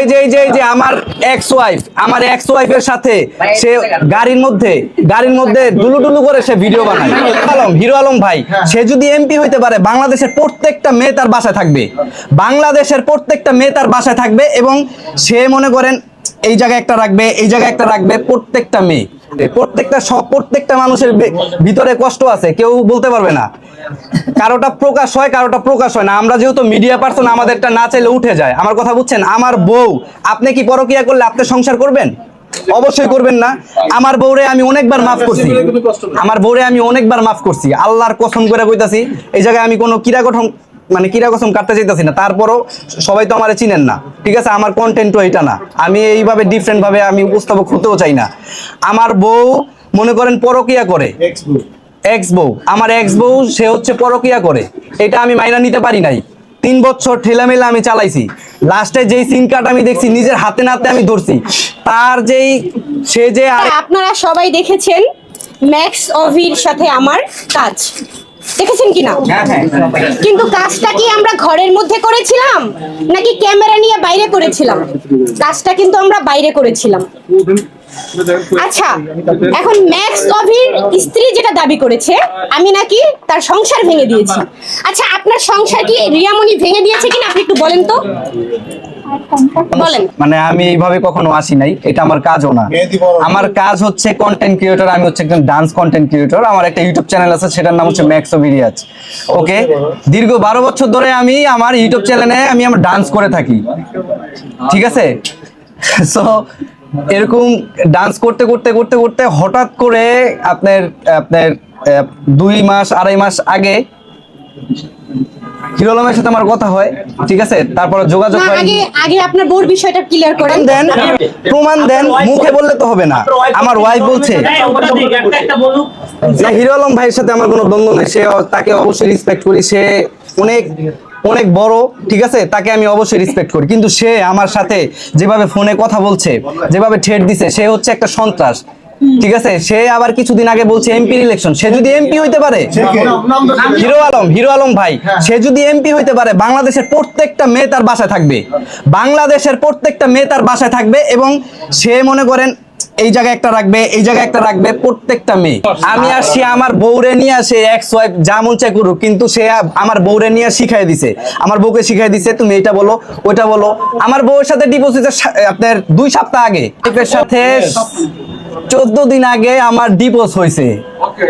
যে যে যে যে আমার এক্স ওয়াইফ আমার এক্স ওয়াইফের সাথে সে গাড়ির মধ্যে গাড়ির মধ্যে ডুলু ডুলু করে সে ভিডিও বানায়। আলম হিরো আলম ভাই সে যদি এমপি হইতে পারে বাংলাদেশের প্রত্যেকটা মেয়ে তার বাসায় থাকবে। বাংলাদেশের প্রত্যেকটা মেয়ে তার বাসায় থাকবে এবং সে মনে করেন এই জায়গায় একটা রাখবে এই জায়গায় একটা রাখবে প্রত্যেকটা মেয়ে। প্রত্যেকটা সব প্রত্যেকটা মানুষের ভিতরে কষ্ট আছে, কেউ বলতে পারবে না। কারোটা প্রকাশ হয়, কারোটা প্রকাশ হয় না। আমরা যেহেতু মিডিয়া পার্সন আমাদেরটা না চাইলে উঠে যায়। আমার কথা বুঝছেন? আমার বউ, আপনি কি পরকিয়া করলে আপনি সংসার করবেন? অবশ্যই করবেন না। আমার বউরে আমি অনেকবার মাফ করছি। আমার বউরে আমি অনেকবার মাফ করছি। আল্লাহর কসম করে কইতাছি, এই জায়গায় আমি কোনো কিরা গঠন মানে কিরা কসম কাটতে চাইতেছি না। তারপরও সবাই তো আমার চিনেন না। ঠিক আছে আমার কন্টেন্টও এটা না। আমি এইভাবে ডিফারেন্ট ভাবে আমি উপস্থাপক হতেও চাই না। আমার বউ মনে করেন পরকিয়া করে। এক্স বউ আমার এক্স বউ সে হচ্ছে পরকিয়া করে। এটা আমি মাইনা নিতে পারি নাই। তিন বছর ঠেলামেলা আমি চালাইছি। লাস্টে যেই সিম কার্ড আমি দেখছি নিজের হাতে নাতে আমি ধরছি। তার যেই সে যে আর- আপনারা সবাই দেখেছেন ম্যাক্স অভির সাথে আমার কাজ। দেখেছেন কিনা? কিন্তু কাজটা কি আমরা ঘরের মধ্যে করেছিলাম নাকি ক্যামেরা নিয়ে বাইরে করেছিলাম? কাজটা কিন্তু আমরা বাইরে করেছিলাম। আচ্ছা এখন ম্যাক্স অভির স্ত্রী যেটা দাবি করেছে আমি নাকি তার সংসার ভেঙে দিয়েছি। আচ্ছা আপনার সংসার কি রিয়ামণি ভেঙে দিয়েছে কিনা আপনি একটু বলেন তো। মানে আমি এইভাবে কখনো আসি নাই এটা আমার কাজও না। আমার কাজ হচ্ছে কন্টেন্ট ক্রিয়েটর আমি হচ্ছে একজন ডান্স কন্টেন্ট ক্রিয়েটর আমার একটা ইউটিউব চ্যানেল আছে সেটার নাম হচ্ছে ম্যাক্স অভিরিয়াজ ওকে দীর্ঘ বারো বছর ধরে আমি আমার ইউটিউব চ্যানেলে আমি আমার ডান্স করে থাকি। ঠিক আছে? সো এরকম ডান্স করতে করতে করতে করতে হঠাৎ করে আপনার আপনার দুই মাস আড়াই মাস আগে হিরো আলমের সাথে আমার কথা হয় ঠিক আছে? তারপরে যোগাযোগ হয় আগে আগে আপনার বোর বিষয়টা ক্লিয়ার করেন। দেন প্রমাণ দেন মুখে বললে তো হবে না। আমার ওয়াইফ বলছে যে হিরো আলম ভাইয়ের সাথে আমার কোনো দ্বন্দ্ব নেই। সে তাকে অবশ্যই রেসপেক্ট করি। সে অনেক অনেক বড় ঠিক আছে? তাকে আমি অবশ্যই রেসপেক্ট করি। কিন্তু সে আমার সাথে যেভাবে ফোনে কথা বলছে যেভাবে ঠেট দিছে সে হচ্ছে একটা সন্ত্রাস। ঠিক আছে? সে আবার কিছুদিন আগে বলছে এমপি ইলেকশন সে যদি এমপি হইতে পারে হিরো আলম হিরো আলম ভাই সে যদি এমপি হইতে পারে বাংলাদেশের প্রত্যেকটা মেয়ে তার বাসায় থাকবে। বাংলাদেশের প্রত্যেকটা মেয়ে তার বাসায় থাকবে এবং সে মনে করেন এই জায়গায় একটা রাখবে এই জায়গায় একটা রাখবে প্রত্যেকটা মেয়ে। আমি আসছি আমার বউরে নিয়ে আসে এক্স ওয়াইফ যা মন চাই করুক কিন্তু সে আমার বউরে নিয়ে শিখাই দিছে। আমার বউকে শিখাই দিছে তুমি এটা বলো ওইটা বলো। আমার বউয়ের সাথে ডিপোজিটের আপনার দুই সপ্তাহ আগে। সাথে চোদ্দ দিন আগে আমার ডিভোর্স হয়েছে।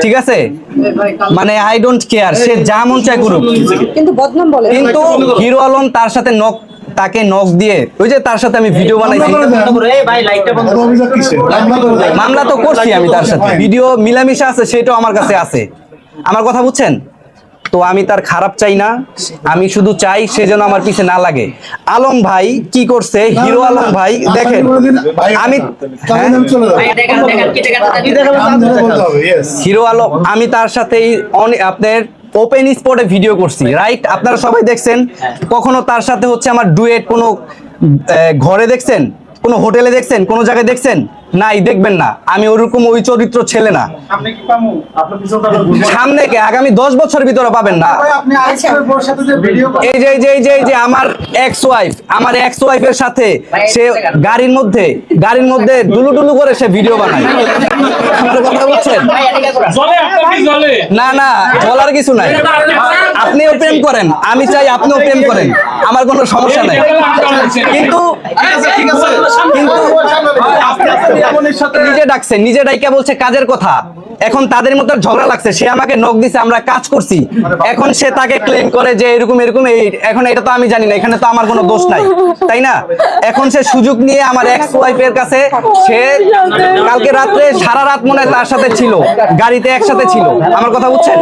ঠিক আছে? মানে আই ডোন্ট কেয়ার সে যা মন চাই করুক। কিন্তু বদনাম বলে। কিন্তু হিরো আলম তার সাথে নক তাকে নক দিয়ে ওই যে তার সাথে আমি ভিডিও বানাইছি। মামলা তো করছি আমি তার সাথে। ভিডিও মিলামিশা আছে সেটাও আমার কাছে আছে। আমার কথা বুঝছেন? তো আমি তার খারাপ চাই না আমি শুধু চাই সে যেন আমার পিছে না লাগে। আলম ভাই কি করছে? হিরো আলম ভাই দেখেন আমি? হিরো আলম আমি তার সাথে আপনার ওপেন স্পটে ভিডিও করছি রাইট আপনারা সবাই দেখছেন কখনো তার সাথে হচ্ছে আমার ডুয়েট কোনো আহ, ঘরে দেখছেন? কোনো হোটেলে দেখছেন? কোনো জায়গায় দেখছেন? নাই দেখবেন না। আমি ওরকম ওই চরিত্র ছেলে না। সামনে কে আগামী দশ বছর ভিতরে পাবেন না। এই যে এই যে এই যে এই যে আমার এক্স ওয়াইফ আমার এক্স ওয়াইফের সাথে সে গাড়ির মধ্যে গাড়ির মধ্যে ডুলু ডুলু করে সে ভিডিও বানায়। কথা বলছেন? না না বলার কিছু নাই। আপনিও প্রেম করেন আমি চাই আপনিও প্রেম করেন। আমার কোনো সমস্যা নাই। কিন্তু কিন্তু নিজে ডাকছে নিজে ডাইকা বলছে কাজের কথা, এখন তাদের মধ্যে ঝগড়া লাগছে। সে আমাকে নখ দিছে, আমরা কাজ করছি। এখন সে তাকে ক্লেম করে যে এরকম এরকম, এই, এখন এটা তো আমি জানি না, এখানে তো আমার কোনো দোষ নাই, তাই না? এখন সে সুযোগ নিয়ে আমার এক্স ওয়াইফের কাছে, সে কালকে রাত্রে সারা রাত মনে তার সাথে ছিল, গাড়িতে একসাথে ছিল। আমার কথা বুঝছেন?